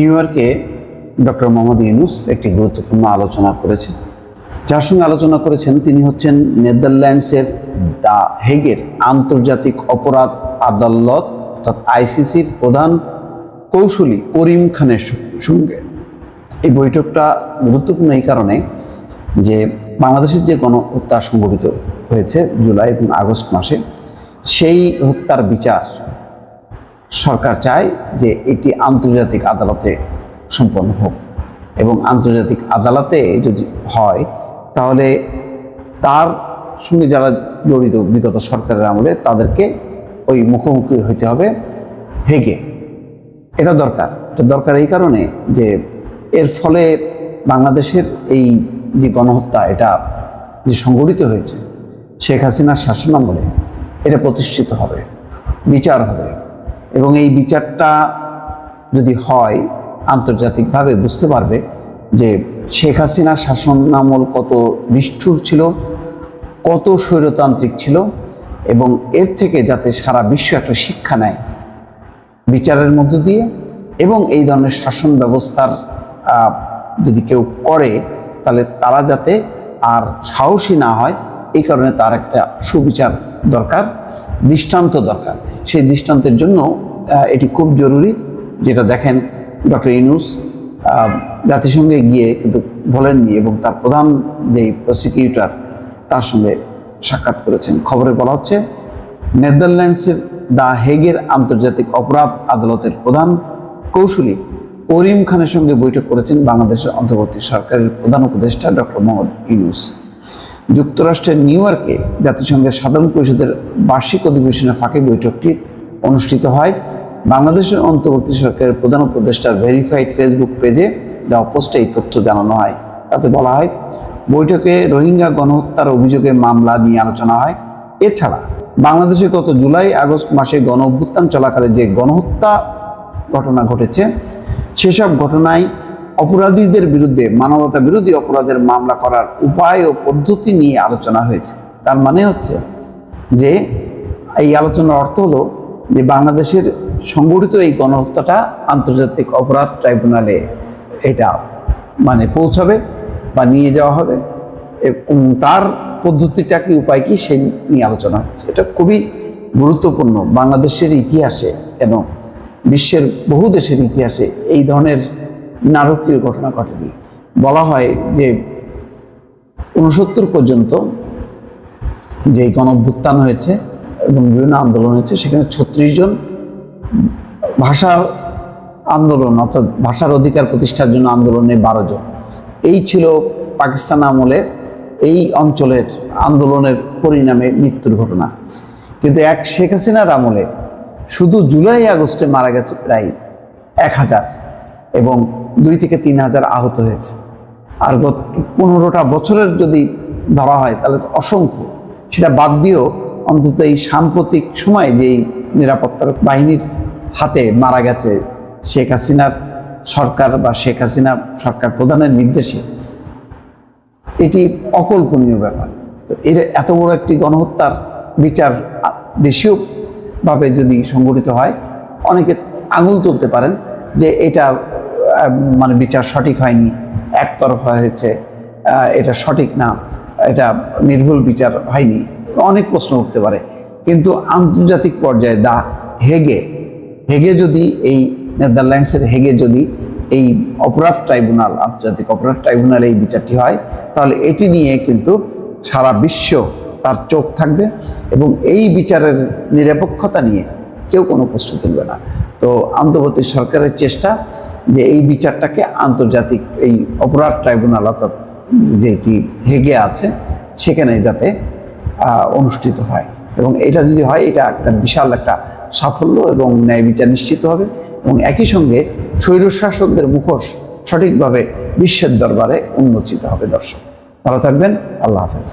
New ইয়র্কে doctor Mohammad Yunus একটি গুরুত্বপূর্ণ আলোচনা করেছেন। যার সঙ্গে আলোচনা করেছেন তিনি হচ্ছেন নেদারল্যান্ডসের দ্য হেগের আন্তর্জাতিক অপরাধ আদালত অর্থাৎ আইসিসির প্রধান কৌশলী করিম খানের সঙ্গে। এই বৈঠকটা গুরুত্বপূর্ণ এই কারণে যে বাংলাদেশের যে গণহত্যা সংঘটিত হয়েছে জুলাই এবং আগস্ট মাসে, সেই হত্যার বিচার সরকার চায় যে এটি আন্তর্জাতিক আদালতে সম্পন্ন হোক। এবং আন্তর্জাতিক আদালতে যদি হয়, তাহলে তার সঙ্গে যারা জড়িত বিগত সরকারের আমলে, তাদেরকে ওই মুখোমুখি হইতে হবে। হেগে, এটা দরকার। এটা দরকার এই কারণে যে এর ফলে বাংলাদেশের এই যে গণহত্যা, এটা যে সংগঠিত হয়েছে, শেখ হাসিনার শাসন আমলে এটা প্রতিষ্ঠিত হবে, বিচার হবে। এবং এই বিচারটা যদি হয়, আন্তর্জাতিকভাবে বুঝতে পারবে যে শেখ হাসিনার শাসনামল কত নিষ্ঠুর ছিল, কত স্বৈরতান্ত্রিক ছিল এবং এর থেকে যাতে সারা বিশ্ব একটা শিক্ষা নেয় বিচারের মধ্য দিয়ে এবং এই ধরনের শাসন ব্যবস্থার যদি কেউ করে, তাহলে তারা যাতে আর সাহসী না হয়, এই কারণে তার একটা সুবিচার দরকার, দৃষ্টান্ত দরকার। সেই দৃষ্টান্তের জন্য এটি খুব জরুরি, যেটা দেখেন ডক্টর ইনুস জাতিসংঘে গিয়ে কিন্তু বলেননি এবং তার প্রধান যেই প্রসিকিউটর তার সঙ্গে সাক্ষাৎ করেছেন। খবরে বলা হচ্ছে, নেদারল্যান্ডসের দ্য হেগের আন্তর্জাতিক অপরাধ আদালতের প্রধান কৌশলী করিম খানের সঙ্গে বৈঠক করেছেন বাংলাদেশের অন্তর্বর্তী সরকারের প্রধান উপদেষ্টা ডক্টর মোহাম্মদ ইউনুস। যুক্তরাষ্ট্রের নিউ ইয়র্কে জাতিসংঘের সাধারণ পরিষদের বার্ষিক অধিবেশনের ফাঁকে বৈঠকটি অনুষ্ঠিত হয়। বাংলাদেশের অন্তর্বর্তী সরকারের প্রধান উপদেষ্টার ভেরিফাইড ফেসবুক পেজে দেওয়া পোস্টে এই তথ্য জানানো হয়। তাতে বলা হয়, বৈঠকে রোহিঙ্গা গণহত্যার অভিযোগে মামলা নিয়ে আলোচনা হয়। এছাড়া বাংলাদেশে গত জুলাই আগস্ট মাসে গণ অভ্যুত্থান চলাকালে যে গণহত্যা ঘটনা ঘটেছে, সেসব ঘটনায় অপরাধীদের বিরুদ্ধে, মানবতা বিরোধী অপরাধের মামলা করার উপায় ও পদ্ধতি নিয়ে আলোচনা হয়েছে। তার মানে হচ্ছে যে, এই আলোচনার অর্থ হলো যে বাংলাদেশের সংগঠিত এই গণহত্যাটা আন্তর্জাতিক অপরাধ ট্রাইব্যুনালে এটা মানে পৌঁছাবে বা নিয়ে যাওয়া হবে এবং তার পদ্ধতিটা কি, উপায় কি সেই নিয়ে আলোচনা হচ্ছে। এটা খুবই গুরুত্বপূর্ণ। বাংলাদেশের ইতিহাসে এবং বিশ্বের বহু দেশের ইতিহাসে এই ধরনের নারকীয় ঘটনা ঘটেনি। বলা হয় যে উনসত্তর পর্যন্ত যে গণভ্যুত্থান হয়েছে এবং বিভিন্ন আন্দোলন হয়েছে, সেখানে ছত্রিশ জন ভাষার আন্দোলন, অর্থাৎ ভাষার অধিকার প্রতিষ্ঠার জন্য আন্দোলনে বারো জন। এই ছিল পাকিস্তান আমলে এই অঞ্চলের আন্দোলনের পরিণামে মৃত্যুর ঘটনা। কিন্তু এক শেখ হাসিনার আমলে শুধু জুলাই আগস্টে মারা গেছে প্রায় এক হাজার এবং দুই থেকে তিন হাজার আহত হয়েছে। আর গত পনেরোটা বছরের যদি ধরা হয়, তাহলে তো অসংখ্য। সেটা বাদ দিয়েও অন্তত এই সাম্প্রতিক সময়ে যেই নিরাপত্তার বাহিনীর হাতে মারা গেছে শেখ হাসিনার সরকার বা শেখ হাসিনা সরকার প্রধানের নির্দেশে, এটি অকল্পনীয় ব্যাপার। এর এত বড় একটি গণহত্যার বিচার দেশীয়ভাবে যদি সংগঠিত হয়, অনেকে আঙুল তুলতে পারেন যে এটা মানে বিচার সঠিক হয়নি, একতরফা হয়েছে এটা সঠিক না, এটা নির্ভুল বিচার হয়নি, অনেক প্রশ্ন উঠতে পারে। কিন্তু আন্তর্জাতিক পর্যায়ে দা হেগে হেগে যদি এই নেদারল্যান্ডসের, হেগে যদি এই অপরাধ ট্রাইব্যুনাল, আন্তর্জাতিক অপরাধ ট্রাইব্যুনাল এই বিচারটি হয়, তাহলে এটি নিয়ে কিন্তু সারা বিশ্ব তার চোখ থাকবে এবং এই বিচারের নিরপেক্ষতা নিয়ে কেউ কোনো প্রশ্ন তুলবে না। তো অন্তর্বর্তী সরকারের চেষ্টা যে এই বিচারটাকে আন্তর্জাতিক এই অপরাধ ট্রাইব্যুনাল অর্থাৎ যেটি হেগে আছে, সেখানে যাতে অনুষ্ঠিত হয়। এবং এটা যদি হয়, এটা একটা বিশাল একটা সাফল্য এবং ন্যায় বিচার নিশ্চিত হবে। এবং একই সঙ্গে স্বৈরশাসকদের মুখোশ সঠিকভাবে বিশ্বের দরবারে উন্মোচিত হবে দর্শক। ভালো থাকবেন, আল্লাহ হাফেজ।